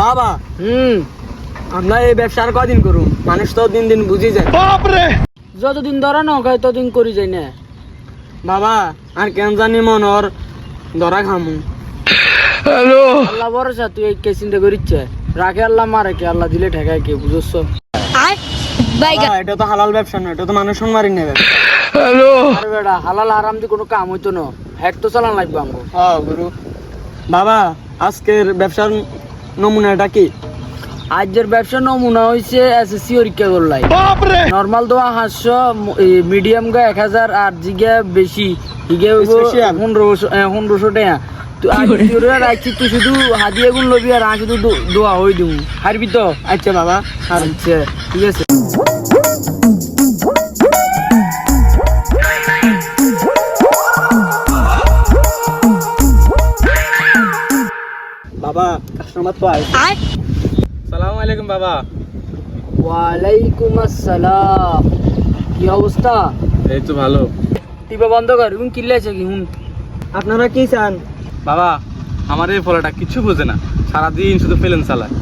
বাবা হুম। আমরা এই ব্যবসা আর কদিন করুম? মানুষ তো দিন দিন বুঝি যায়। যতদিন ধরা না হয় ততদিন করি যাই না। বাবা আর কেন জানি মন ওর ধরা খামু। হ্যালো। আল্লাহ ভরসা তুই এই কে চিন্তা করিচ্ছে রাখে আল্লাহ মারে কে? আল্লাহ দিলে ঠেকায় কে বুঝছ এটা তো হালাল ব্যবসা না এটা তো মানুষ মারি নেবে। আরে বেটা হালাল হারাম দিয়ে কোনো কাম হইতো না। হ্যাক তো চালান লাগবে আমগো হ্যাঁ গুরু। বাবা আজকের ব্যবসার নমুনাটা কি? আজের ব্যবসা নমুনা হয়েছে এসএসসি পরীক্ষা করলাই নর্মাল দোয়া হাঁসশো মিডিয়াম গা এক হাজার আট জিগা বেশি। হিগে? পনেরোশো পনেরোশো টাকা। তুই রাখছি তুই শুধু হাদিয়ে গুণ লবি আর আমি শুধু দোয়া হই দিব হারবি তো? আচ্ছা বাবা হারছে আচ্ছা ঠিক আছে। বাবা কাস্টমার তো আয়। সালাম আলাইকুম বাবা। ওয়ালাইকুম আসসালাম। কি অবস্থা? এই তো ভালো। টিপা বন্ধ কর হুন কিল্লে আছে কি হুন আপনারা কি চান? বাবা আমার এই ফলাটা কিছু বোঝে না। সারাদিন শুধু ফেলেন চালায়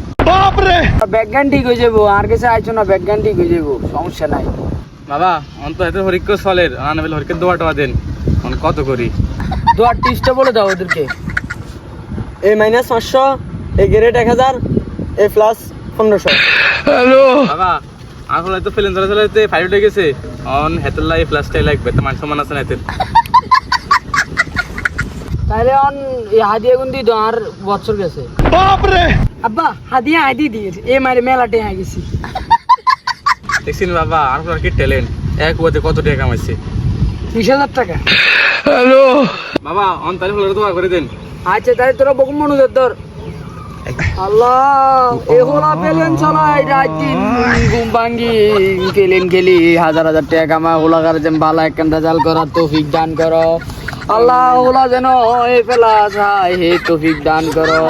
ব্যাগান ঠিক হয়ে যাব আর কাছে আইছো না ব্যাগান ঠিক হয়ে যাব সমস্যা নাই। বাবা অন্ত এত হরিক্য ফলের আনাবেল হরিকের দোয়া টোয়া দেন। মানে কত করি? দোয়ার টিস্টটা বলে দাও ওদেরকে। এ মাইনাস পাঁচশো এ গ্রেড এক হাজার এ প্লাস পনেরোশো। বাবা আমার ফলে তো ফেলেন চালা চালাতে ফাইভ উঠে গেছে। অন হেতের লাই প্লাসটাই লাগবে তো মান সম্মান আছে না হেতের তাহলে অন এই হাদিয়া গুন দি আর বছর গেছে। আব্বা হাদিয়া আই দি দিয়ে এ মারে মেলাটে হয়ে গেছি। দেখছেন বাবা আর ফলে কি ট্যালেন্ট এক ওতে কত টাকা কামাইছে? বিশ হাজার টাকা। বাবা অন তাহলে ফলে দোয়া করে দেন। আচ্ছা তাহলে তোরা বকুম মনুদের ধর। আল্লাহ পেলেন চলাই রাত দিন ঘুম ভাঙ্গি খেলেন খেলি হাজার হাজার টাকা কামা হোলা কার যেন বালা একখান রেজাল্ট করার তৌফিক দান করো। আল্লাহ যেন এ পেলা যায় হে তৌফিক দান করো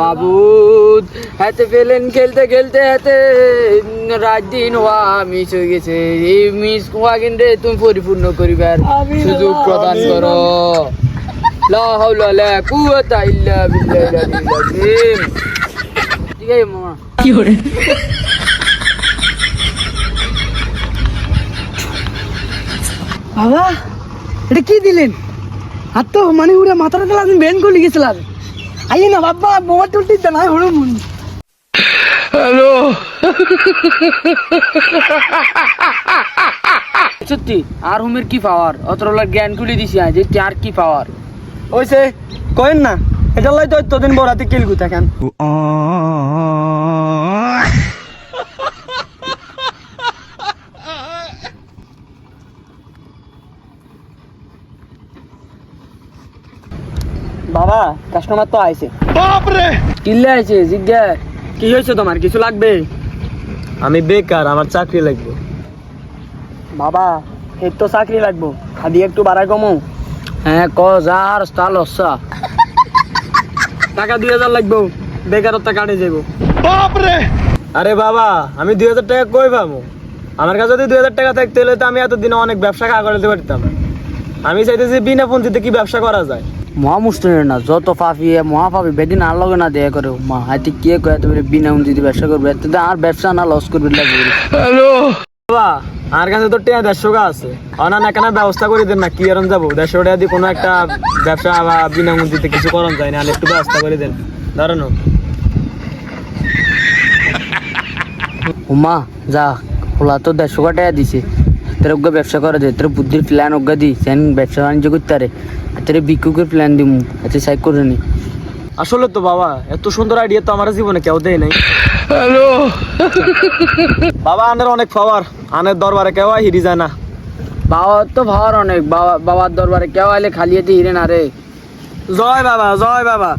মাবুদ। হাতে পেলেন খেলতে খেলতে হাতে রাত দিন হওয়া মিস হয়ে গেছে। এই মিস হওয়া কিন্তু তুমি পরিপূর্ণ করিবার সুযোগ প্রদান করো। লা হাওলা লা কুওয়াতা ইল্লা বিল্লাহিল আযীম ঠিক আছে মামা কি করে বাবা এটা কি দিলেন? হাত তো মানে উড়ে মাথাটা দিলে আমি বেন করে গেছিলাম আইয়ে না বাবা বোমা তুলতে না হলো মন। হ্যালো। সত্যি আর হুমের কি পাওয়ার অতলা জ্ঞান খুলে দিছি আজ আর কি পাওয়ার ওইসে কইন না এটা লাই তো তোদিন বড়াতে কিলগু থাকেন বাবা কাস্টমার তো আইছে। কিল্লে আছে জিজ্ঞা কি হয়েছে তোমার কিছু লাগবে? আমি বেকার আমার চাকরি লাগবে। বাবা এর তো চাকরি লাগবো খাদি একটু বাড়াই কমো। হ্যাঁ ক যা আর স্টাল হচ্ছা টাকা দুই হাজার লাগবো বেকারত্ব কাটে যাব আরে বাবা আমি দুই হাজার টাকা কই পাবো আমার কাছে যদি দুই হাজার টাকা থাকতে হলে তো আমি এতদিনে অনেক ব্যবসা কাজ করতে পারতাম। আমি চাইতেছি বিনা পঞ্জিতে কি ব্যবসা করা যায়? মহা মুস্টের না যত পাপি মহা পাপি বেদিন আর লগে না দেয়া করে মা হাতে কে কয়ে তুমি বিনা উন্নতি ব্যবসা করবে? এতে আর ব্যবসা না লস করবে লাগবে বাবা আমার কাছে তো টিয়া দেড়শো টাকা আছে। অনান এখানে ব্যবস্থা করে দেন না কি এরম যাব? দেড়শো টাকা দিয়ে কোনো একটা ব্যবসা বা বিনা মন্দিতে কিছু করন যায় না একটু ব্যবস্থা করে দেন। ধরেন উমা যা তো দেড়শো টাকা দিছে। তোর ওকে ব্যবসা করে দে তোর বুদ্ধির প্ল্যান ওকে দি সেন ব্যবসা বাণিজ্য করতে পারে তোর বিক্ষুকের প্ল্যান দিমু এতে সাইড করে নি। আসলে তো বাবা এত সুন্দর আইডিয়া তো আমার জীবনে কেউ দেয় নাই। বাবা আনের অনেক পাওয়ার। আনের দরবারে কেউ হিরি যায় না। বাবার তো ভাবার অনেক। বাবা বাবার দরবারে কেউ আইলে খালি হাতে হিরে না রে। জয় বাবা জয় বাবা।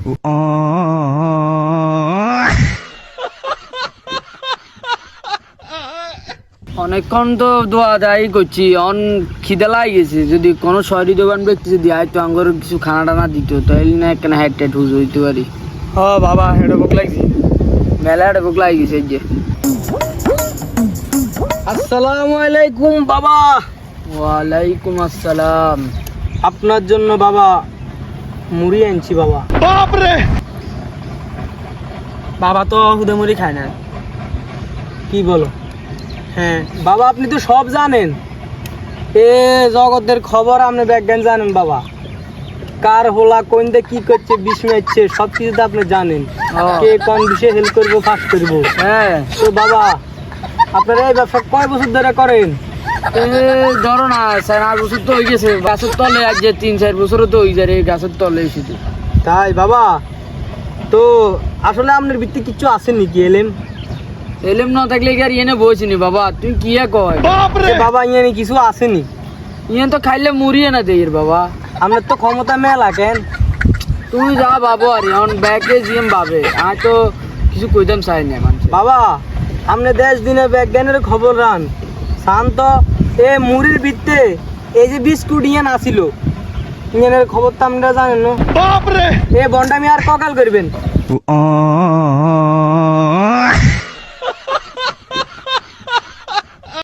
অনেকক্ষণ তো দোয়া দায়ী করছি। অন খিদে লাই গেছে। যদি কোনো শহরি দোকান ব্যক্তি যদি আয় তো আঙ্গর কিছু খানা টানা দিত। তাহলে না কেন হ্যাড ট্যাট হুজ হইতে পারি। হ বাবা হেডে বুক লাগছি। মেলা একটা বুক লাই গেছে যে। আসসালামু আলাইকুম বাবা। ওয়ালাইকুম আসসালাম। আপনার জন্য বাবা মুড়ি আনছি বাবা। বাবা তো হুদে মুড়ি খায় না। কি বলো? হ্যাঁ বাবা আপনি তো সব জানেন। এ জগতের খবর আপনি বিজ্ঞান জানেন বাবা। কার হোলা কোন দিয়ে কি করছে বিষ মারছে সব কিছু তো আপনি জানেন। কে কোন বিষয়ে হেল্প করব ফাঁস করব। হ্যাঁ। তো বাবা আপনারা এই ব্যবসা কয় বছর ধরে করেন? ধরো না চার আট বছর তো হয়ে গেছে গাছের তলে আজ যে তিন চার বছরও তো হয়ে যায় গাছের তলে শুধু তাই বাবা? তো আসলে আপনার ভিত্তি কিছু আছে নাকি এলেম এলেম না থাকলে কি আর ইয়ে বইছিনি বাবা? তুই কি কয়? বাবা ইয়ে কিছু আসেনি ইয়ে তো খাইলে মুড়িয়ে না দেই বাবা। আপনার তো ক্ষমতা মেলা কেন তুই যা বাবু আর এখন ব্যাগে জিএম বাবে আর তো কিছু কইতাম চাই না মানুষ বাবা আপনি দেশ দিনে বিজ্ঞানের খবর রান শান্ত এ মুড়ির ভিত্তে এই যে বিস্কুট ইয়ান আসিল ইয়ানের খবর তো আমরা জানেন না এ বন্ডামি আর ককাল করবেন